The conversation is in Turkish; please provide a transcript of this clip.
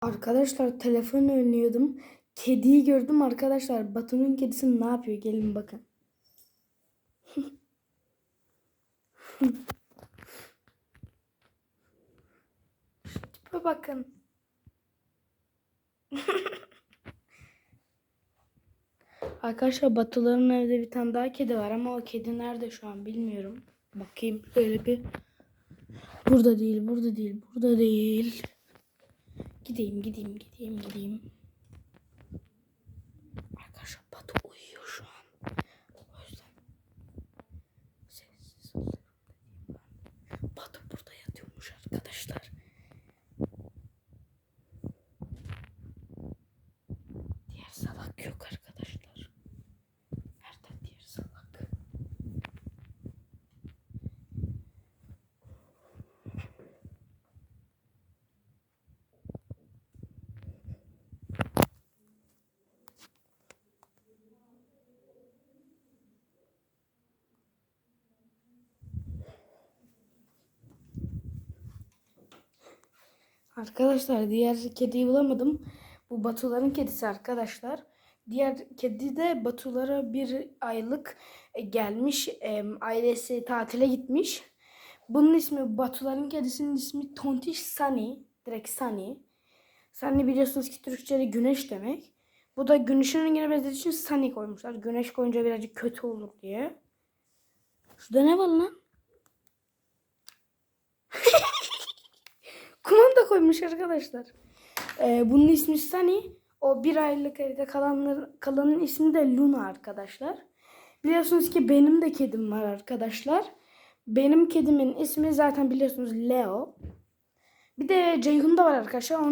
Arkadaşlar telefon oynuyordum. Kediyi gördüm arkadaşlar. Batu'nun kedisi ne yapıyor? Gelin bakın. Tipe bakın. Arkadaşlar Batuların evde bir tane daha kedi var ama o kedi nerede şu an bilmiyorum. Bakayım böyle bir. Burada değil, burada değil, burada değil. Gideyim, gideyim, gideyim, gideyim. Arkadaşlar Batu uyuyor şu an. O yüzden sessiz ben. Batu burada yatıyormuş arkadaşlar. Diğer salak yok arkadaşlar. Nerede diğer salak? Arkadaşlar diğer kediyi bulamadım. Bu Batuların kedisi arkadaşlar. Diğer kedi de Batulara bir aylık e, gelmiş. E, ailesi tatile gitmiş. Bunun ismi Batuların kedisinin ismi Tontiş Sunny. Direkt Sunny. Sunny biliyorsunuz ki Türkçe'de güneş demek. Bu da güneşin rengine benzediği için Sunny koymuşlar. Güneş koyunca birazcık kötü olur diye. Şurada ne var lan? Koymuş arkadaşlar. Ee, bunun ismi Sunny. O bir aylık evde kalanlar, kalanın ismi de Luna arkadaşlar. Biliyorsunuz ki benim de kedim var arkadaşlar. Benim kedimin ismi zaten biliyorsunuz Leo. Bir de Ceyhun da var arkadaşlar. Onun